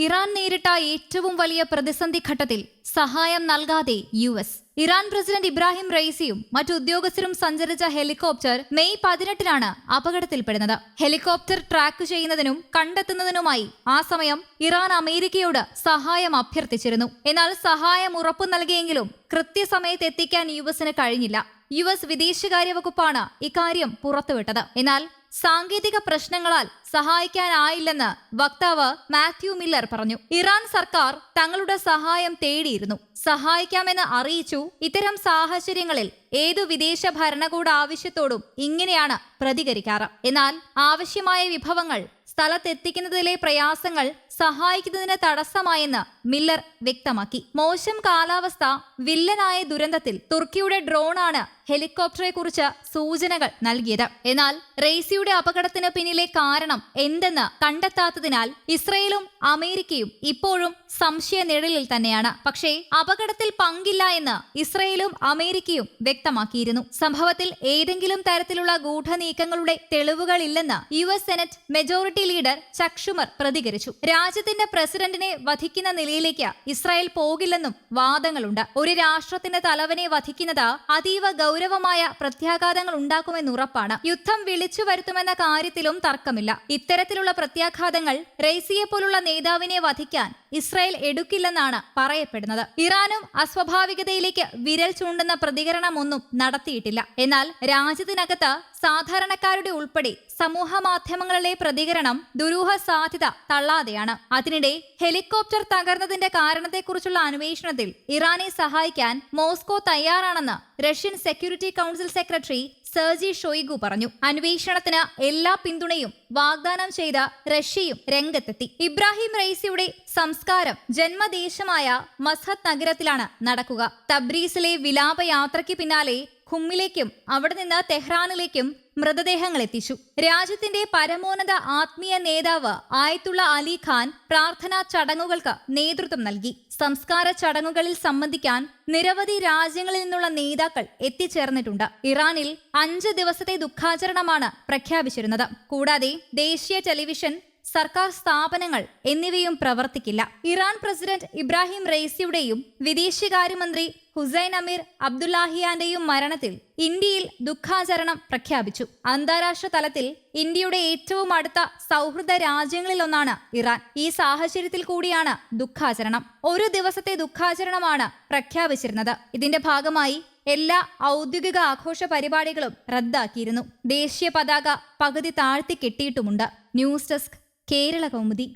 Iran നേരിട്ട ഏറ്റവും വലിയ പ്രതിസന്ധി ഘട്ടത്തിൽ സഹായം നൽകാതെ U S. Iran president Ebrahim റൈസിയും മറ്റു ഉദ്യോഗസ്ഥരും സഞ്ചരിച്ച ഹെലികോപ്റ്റർ മെയ് പതിനെട്ടിനാണ് അപകടത്തിൽപ്പെടുന്നത്. ഹെലികോപ്റ്റർ ട്രാക്ക് ചെയ്യുന്നതിനും കണ്ടെത്തുന്നതിനുമായി ആ സമയം ഇറാൻ അമേരിക്കയോട് സഹായം അഭ്യർത്ഥിച്ചിരുന്നു. എന്നാൽ സഹായം ഉറപ്പു നൽകിയെങ്കിലും കൃത്യസമയത്ത് എത്തിക്കാൻ യു എസിന് കഴിഞ്ഞില്ല. യു എസ് വിദേശകാര്യ വകുപ്പാണ് ഇക്കാര്യം പുറത്തുവിട്ടത്. എന്നാൽ സാങ്കേതിക പ്രശ്നങ്ങളാൽ സഹായിക്കാനായില്ലെന്ന് വക്താവ് മാത്യു മില്ലർ പറഞ്ഞു. ഇറാൻ സർക്കാർ തങ്ങളുടെ സഹായം തേടിയിരുന്നു. സഹായിക്കാമെന്ന് അറിയിച്ചു. ഇത്തരം സാഹചര്യങ്ങളിൽ ഏതു വിദേശ ഭരണകൂട ആവശ്യത്തോടും ഇങ്ങനെയാണ് പ്രതികരിക്കാറ്. എന്നാൽ ആവശ്യമായ വിഭവങ്ങൾ സ്ഥലത്തെത്തിക്കുന്നതിലെ പ്രയാസങ്ങൾ സഹായിക്കുന്നതിന് തടസ്സമായെന്ന് മില്ലർ വ്യക്തമാക്കി. മോശം കാലാവസ്ഥ വില്ലനായ ദുരന്തത്തിൽ തുർക്കിയുടെ ഡ്രോണാണ് ഹെലികോപ്റ്ററെ കുറിച്ച് സൂചനകൾ നൽകിയത്. എന്നാൽ റെയ്സിയുടെ അപകടത്തിന് പിന്നിലെ കാരണം എന്തെന്ന് കണ്ടെത്താത്തതിനാൽ ഇസ്രയേലും അമേരിക്കയും ഇപ്പോഴും സംശയ നിഴലിൽ തന്നെയാണ്. പക്ഷേ അപകടത്തിൽ പങ്കില്ല എന്ന് ഇസ്രയേലും അമേരിക്കയും വ്യക്തമാക്കിയിരുന്നു. സംഭവത്തിൽ ഏതെങ്കിലും തരത്തിലുള്ള ഗൂഢനീക്കങ്ങളുടെ തെളിവുകളില്ലെന്ന് U S senate majority leader Chuck Schumer പ്രതികരിച്ചു. രാജ്യത്തിന്റെ പ്രസിഡന്റിനെ വധിക്കുന്ന നിലയിലേക്ക് ഇസ്രായേൽ പോകില്ലെന്നും വാദങ്ങളുണ്ട്. ഒരു രാഷ്ട്രത്തിന്റെ തലവനെ വധിക്കുന്നത് അതീവ ഗൗരവമായ പ്രത്യാഘാതങ്ങൾ ഉണ്ടാക്കുമെന്ന് ഉറപ്പാണ്. യുദ്ധം വിളിച്ചു വരുത്തുമെന്ന കാര്യത്തിലും തർക്കമില്ല. ഇത്തരത്തിലുള്ള പ്രത്യാഘാതങ്ങൾ റെയ്സിയെ പോലുള്ള നേതാവിനെ വധിക്കാൻ ഇസ്രായേൽ എടുക്കില്ലെന്നാണ് പറയപ്പെടുന്നത്. ഇറാനും അസ്വാഭാവികതയിലേക്ക് വിരൽ ചൂണ്ടുന്ന പ്രതികരണമൊന്നും നടത്തിയിട്ടില്ല. എന്നാൽ രാജ്യത്തിനകത്ത് സാധാരണക്കാരുടെ ഉൾപ്പെടെ സമൂഹ മാധ്യമങ്ങളിലെ പ്രതികരണം ദുരൂഹ സാധ്യത തള്ളാതെയാണ്. അതിനിടെ ഹെലികോപ്റ്റർ തകർന്നതിന്റെ കാരണത്തെക്കുറിച്ചുള്ള അന്വേഷണത്തിൽ ഇറാനെ സഹായിക്കാൻ മോസ്കോ തയ്യാറാണെന്ന് Russian security council secretary Sergei Shoigu പറഞ്ഞു. അന്വേഷണത്തിന് എല്ലാ പിന്തുണയും വാഗ്ദാനം ചെയ്ത റഷ്യയും രംഗത്തെത്തി. ഇബ്രാഹിം റൈസിയുടെ സംസ്കാരം ജന്മദേശമായ മസ്ഹത്ത് നഗരത്തിലാണ് നടക്കുക. തബ്രീസിലെ വിലാപയാത്രയ്ക്ക് പിന്നാലെ ഖുമ്മിലേക്കും അവിടെ നിന്ന് തെഹ്റാനിലേക്കും മൃതദേഹങ്ങൾ എത്തിച്ചു. രാജ്യത്തിന്റെ പരമോന്നത ആത്മീയ നേതാവ് ആയത്തുള്ള അലി ഖാൻ പ്രാർത്ഥനാ ചടങ്ങുകൾക്ക് നേതൃത്വം നൽകി. സംസ്കാര ചടങ്ങുകളിൽ സംബന്ധിക്കാൻ നിരവധി രാജ്യങ്ങളിൽ നിന്നുള്ള നേതാക്കൾ എത്തിച്ചേർന്നിട്ടുണ്ട്. ഇറാനിൽ അഞ്ച് ദിവസത്തെ ദുഃഖാചരണമാണ് പ്രഖ്യാപിച്ചിരുന്നത്. കൂടാതെ ദേശീയ ടെലിവിഷൻ സർക്കാർ സ്ഥാപനങ്ങൾ എന്നിവയും പ്രവർത്തിക്കില്ല. ഇറാൻ പ്രസിഡന്റ് ഇബ്രാഹിം റെയ്സിയുടെയും വിദേശകാര്യമന്ത്രി ഹുസൈൻ അമീർ അബ്ദുല്ലാഹിയാന്റെയും മരണത്തിൽ ഇന്ത്യയിൽ ദുഃഖാചരണം പ്രഖ്യാപിച്ചു. അന്താരാഷ്ട്ര തലത്തിൽ ഇന്ത്യയുടെ ഏറ്റവും അടുത്ത സൗഹൃദ രാജ്യങ്ങളിലൊന്നാണ് ഇറാൻ. ഈ സാഹചര്യത്തിൽ കൂടിയാണ് ദുഃഖാചരണം. ഒരു ദിവസത്തെ ദുഃഖാചരണമാണ് പ്രഖ്യാപിച്ചിരുന്നത്. ഇതിന്റെ ഭാഗമായി എല്ലാ ഔദ്യോഗിക ആഘോഷ പരിപാടികളും റദ്ദാക്കിയിരുന്നു. ദേശീയ പതാക പകുതി താഴ്ത്തി കെട്ടിയിട്ടുമുണ്ട്. News desk Kerala Kaumudi